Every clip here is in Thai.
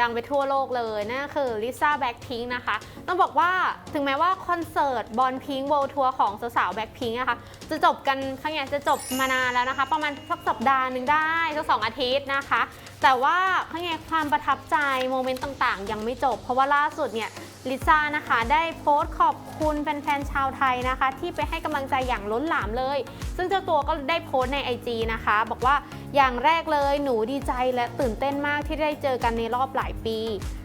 ดังไปทั่วโลกเลยนั่นคือลิซ่าแบ็คพิงนะคะ ต้องบอกว่าถึงแม้ว่าคอนเสิร์ตบอลพิง w ว r l d ทัวร์ของสาวๆแบ็คพิงนะคะจะจบกันข้างในจะจบมานานแล้วนะคะ ประมาณสักสัปดาห์หนึ่งได้สักสองอาทิตย์นะคะ แต่ว่าข้างในความประทับใจโมเมนต์ต่างๆ ยังไม่จบ เพราะว่าล่าสุดเนี่ยลิซ่านะคะได้โพสต์ขอบคุณแฟนๆชาวไทยนะคะ ที่ไปให้กำลังใจอย่างล้นหลามเลย ซึ่งเจ้าตัวก็ได้โพสต์ใน IG นะคะ บอกว่าอย่างแรกเลยหนูดีใจและตื่นเต้นมากที่ได้เจอกันในรอบหลายปี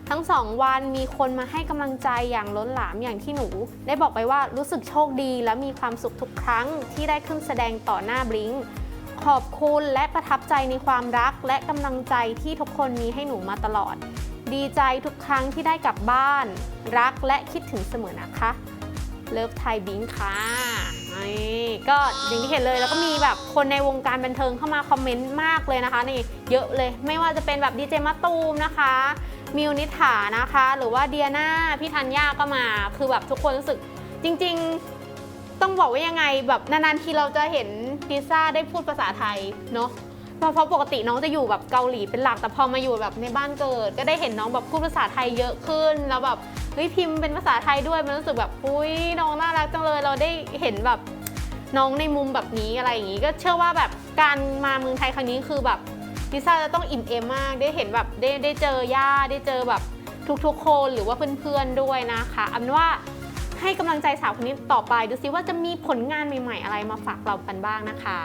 ทั้งสองวันมีคนมาให้กำลังใจอย่างล้นหลามอย่างที่หนู ได้บอกไปว่ารู้สึกโชคดีและมีความสุขทุกครั้งที่ได้ขึ้นแสดงต่อหน้าบลิงขอบคุณและประทับใจในความรักและกำลังใจที่ทุกคนมีให้หนูมาตลอด ดีใจทุกครั้งที่ได้กลับบ้าน รักและคิดถึงเสมอนะคะ เลิฟไทยบิงค่ะ นี่ก็อย่างที่เห็นเลยแล้วก็มีแบบคนในวงการบันเทิงเข้ามาคอมเมนต์มากเลยนะคะนี่เยอะเลยไม่ว่าจะเป็นแบบดีเจมะตูมนะคะมิวนิฐานะคะ หรือว่าเดียนาพี่ธัญญาก็มา คือแบบทุกคนรู้สึกจริง ๆ ต้องบอกว่ายังไงแบบนานๆทีเราจะเห็นพิซซ่าได้พูดภาษาไทยเนาะเพราะเพราะปกติน้องจะอยู่แบบเกาหลีเป็นหลักแต่พอมาอยู่แบบในบ้านเกิด ก็ได้เห็นน้องแบบพูดภาษาไทยเยอะขึ้นแล้วแบบเฮ้ยพิมพ์เป็นภาษาไทยด้วยมันรู้สึกแบบอุ้ยน้องน่ารักจังเลยเราได้เห็นแบบ น้องในมุมแบบนี้อะไรอย่างนี้ ก็เชื่อว่าแบบการมาเมืองไทยครั้งนี้คือแบบลิซ่าจะต้องอิ่มเอมมาก ได้เห็นแบบได้ได้เจอย่าได้เจอแบบทุกๆคนหรือว่าเพื่อนๆด้วยนะคะ อันว่าให้กำลังใจสาวคนนี้ต่อไปดูซิว่าจะมีผลงานใหม่ ๆ อะไรมาฝากเรากันบ้างนะคะ